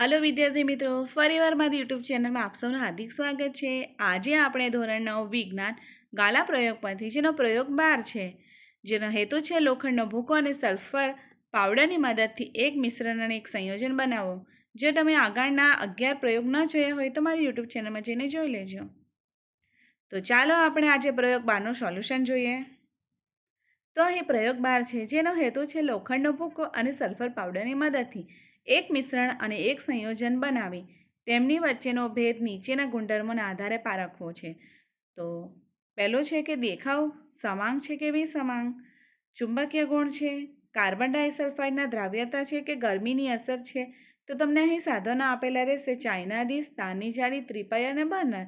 Hello વિદ્યાર્થી મિત્રો, ફરીવાર મારી યુટ્યુબ ચેનલમાં આપ સૌનું હાર્દિક સ્વાગત છે. આજે આપણે ધોરણ નવ વિજ્ઞાન ગાલા પ્રયોગ પરથી, જેનો પ્રયોગ બાર છે. જેનો હેતુ છે લોખંડનો ભૂકો અને સલ્ફર પાવડરની મદદથી એક મિશ્રણ અને એક સંયોજન બનાવો જો તમે આગળના અગિયાર પ્રયોગ ન જોયા હોય તો મારી યુટ્યુબ ચેનલમાં જઈને જોઈ લેજો. તો ચાલો આપણે આજે પ્રયોગ બારનું સોલ્યુશન જોઈએ. તો અહીં પ્રયોગ બાર છે, જેનો હેતુ છે લોખંડનો ભૂકો અને સલ્ફર પાવડરની મદદથી એક મિશ્રણ અને એક સંયોજન બનાવી, તેમની વચ્ચેનો ભેદ નીચેના ગુણધર્મોના આધારે પારખવો છે. તો પહેલો છે કે દેખાવ, સમાંગ છે કે વિસમાંગ? ચુંબકીય ગુણ છે, કાર્બન ડાયસલ્ફાઇડના દ્રાવ્યતા છે કે ગરમીની અસર છે? તો તમને અહીં સાધનો આપેલા રહેશે ચાઇના સ્થાનની જાળી, ત્રિપાઈ અને બર્નર.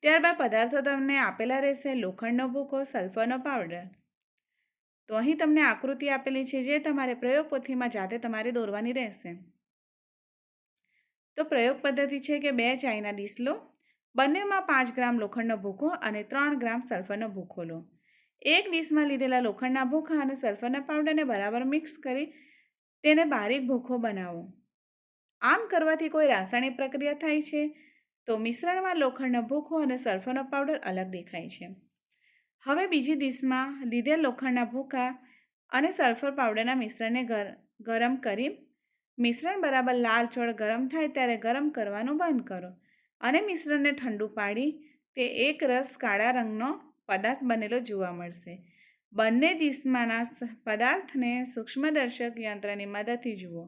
ત્યારબાદ પદાર્થો તમને આપેલા રહેશે લોખંડનો ભૂકો, સલ્ફરનો પાવડર. તો અહીં તમને આકૃતિ આપેલી છે જે તમારે પ્રયોગ પોથીમાં જાતે તમારે દોરવાની રહેશે. તો પ્રયોગ પદ્ધતિ છે કે બે ચાયના ડીશ લો, બંનેમાં પાંચ ગ્રામ લોખંડનો ભૂખો અને ત્રણ ગ્રામ સલ્ફરનો ભૂખો લો. એક ડીશમાં લીધેલા લોખંડના ભૂખા અને સલ્ફરના પાવડરને બરાબર મિક્સ કરી તેને બારીક ભૂખો બનાવો. આમ કરવાથી કોઈ રાસાયણિક પ્રક્રિયા થાય છે, તો મિશ્રણમાં લોખંડનો ભૂખો અને સલ્ફરનો પાવડર અલગ દેખાય છે. હવે બીજી ડીશમાં લીધેલ લોખંડના ભૂખા અને સલ્ફર પાવડરના મિશ્રણને ગરમ કરી મિશ્રણ બરાબર લાલ છોડ ગરમ થાય ત્યારે ગરમ કરવાનું બંધ કરો અને મિશ્રણને ઠંડુ પાડી તે એક રસ કાળા રંગનો પદાર્થ બનેલો જોવા મળશે. બંને દિશમાંના પદાર્થને સૂક્ષ્મદર્શક યંત્રની મદદથી જુઓ.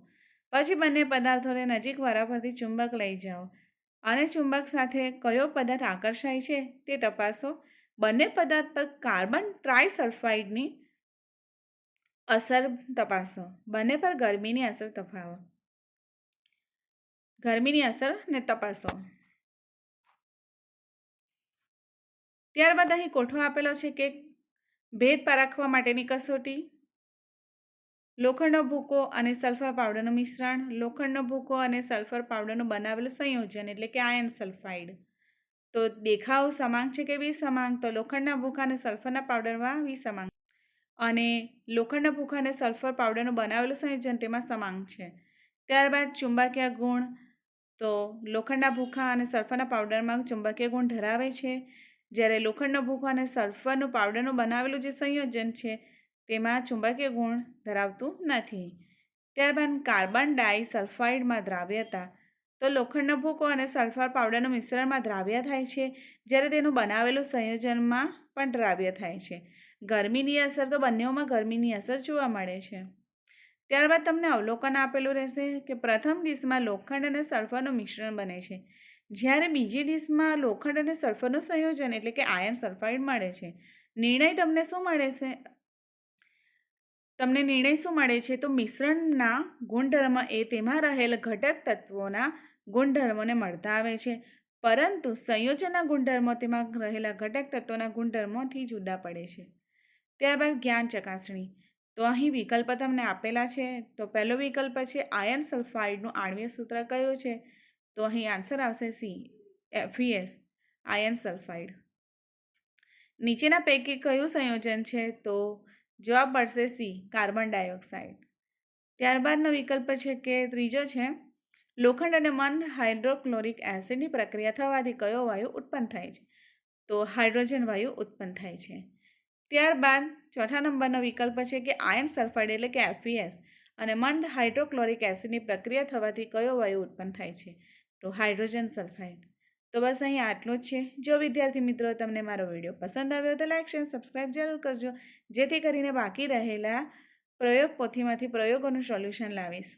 પછી બંને પદાર્થોને નજીક વારાફરતી ચુંબક લઈ જાઓ અને ચુંબક સાથે કયો પદાર્થ આકર્ષાય છે તે તપાસો. બંને પદાર્થ પર કાર્બન ટ્રાયસલ્ફાઇડની અસર તપાસો. બંને પર ગરમીની અસર તફાવો ગરમીની અસરને તપાસો. ત્યારબાદ અહીં કોઠો આપેલો છે કે ભેદ પારખવા માટેની કસોટી. લોખંડનો ભૂકો અને સલ્ફર પાવડરનું મિશ્રણ. લોખંડનો ભૂકો અને સલ્ફર પાવડરનું બનાવેલું સંયોજન એટલે કે આયન સલ્ફાઇડ. તો દેખાવ સમાંગ છે કે વિસમાંગ તો લોખંડના ભૂકા અને સલ્ફરના પાવડરમાં વિસમાંગ અને લોખંડના ભૂખાને સલ્ફર પાવડરનું બનાવેલું સંયોજન તેમાં સમાંગ છે. ત્યારબાદ ચુંબકીય ગુણ, તો લોખંડના ભૂખા અને સલ્ફરના પાવડરમાં ચુંબકીય ગુણ ધરાવે છે. જ્યારે લોખંડનો ભૂખો અને સલ્ફરનું પાવડરનું બનાવેલું જે સંયોજન છે, તેમાં ચુંબકીય ગુણ ધરાવતું નથી. ત્યારબાદ કાર્બન ડાય સલ્ફાઇડમાં દ્રાવ્યતા, તો લોખંડનો ભૂકો અને સલ્ફર પાવડરનું મિશ્રણમાં દ્રાવ્ય થાય છે. જ્યારે તેનું બનાવેલું સંયોજનમાં પણ દ્રાવ્ય થાય છે. ગરમીની અસર તો બંનેઓમાં ગરમીની અસર જોવા મળે છે. ત્યારબાદ તમને અવલોકન આપેલું રહેશે કે પ્રથમ ડીશમાં લોખંડ અને સલ્ફરનું મિશ્રણ બને છે. જ્યારે બીજી ડીશમાં લોખંડ અને સલ્ફરનું સંયોજન એટલે કે આયર્ન સલ્ફાઇડ મળે છે. નિર્ણય તમને શું મળે છે? તમને નિર્ણય શું મળે છે? તો મિશ્રણના ગુણધર્મ એ તેમાં રહેલ ઘટક તત્વોના ગુણધર્મોને મળતા આવે છે. પરંતુ સંયોજનના ગુણધર્મો તેમાં રહેલા ઘટક તત્વોના ગુણધર્મોથી જુદા પડે છે. ત્યારબાદ જ્ઞાન ચકાસણી. તો અહીં વિકલ્પ તમને આપેલા છે. તો પહેલો વિકલ્પ છે આયર્ન સલ્ફાઇડનું આણવીય સૂત્ર કયું છે? તો અહીં આન્સર આવશે સી એફઈએસ આયર્ન સલ્ફાઇડ નીચેના પૈકી કયું સંયોજન છે? તો જવાબ મળશે સી કાર્બન ડાયોક્સાઇડ ત્યારબાદનો વિકલ્પ છે કે ત્રીજો છે, લોખંડ અને મન હાઇડ્રોક્લોરિક એસિડની પ્રક્રિયા થવાથી કયો વાયુ ઉત્પન્ન થાય છે? તો હાઇડ્રોજન વાયુ ઉત્પન્ન થાય છે. ત્યારબાદ ચોથા નંબરનો વિકલ્પ છે કે આયર્ન સલ્ફાઇડ એટલે કે એફવીએસ અને મંદ હાઇડ્રોક્લોરિક એસિડની પ્રક્રિયા થવાથી કયો વાયુ ઉત્પન્ન થાય છે? તો હાઇડ્રોજન સલ્ફાઇડ. તો બસ અહીં આટલું જ છે. જો વિદ્યાર્થી મિત્રો તમને મારો વીડિયો પસંદ આવ્યો તો લાઈક શેર સબસ્ક્રાઈબ જરૂર કરજો. જેથી કરીને બાકી રહેલા પ્રયોગ પોથીમાંથી પ્રયોગોનું સોલ્યુશન લાવીશ.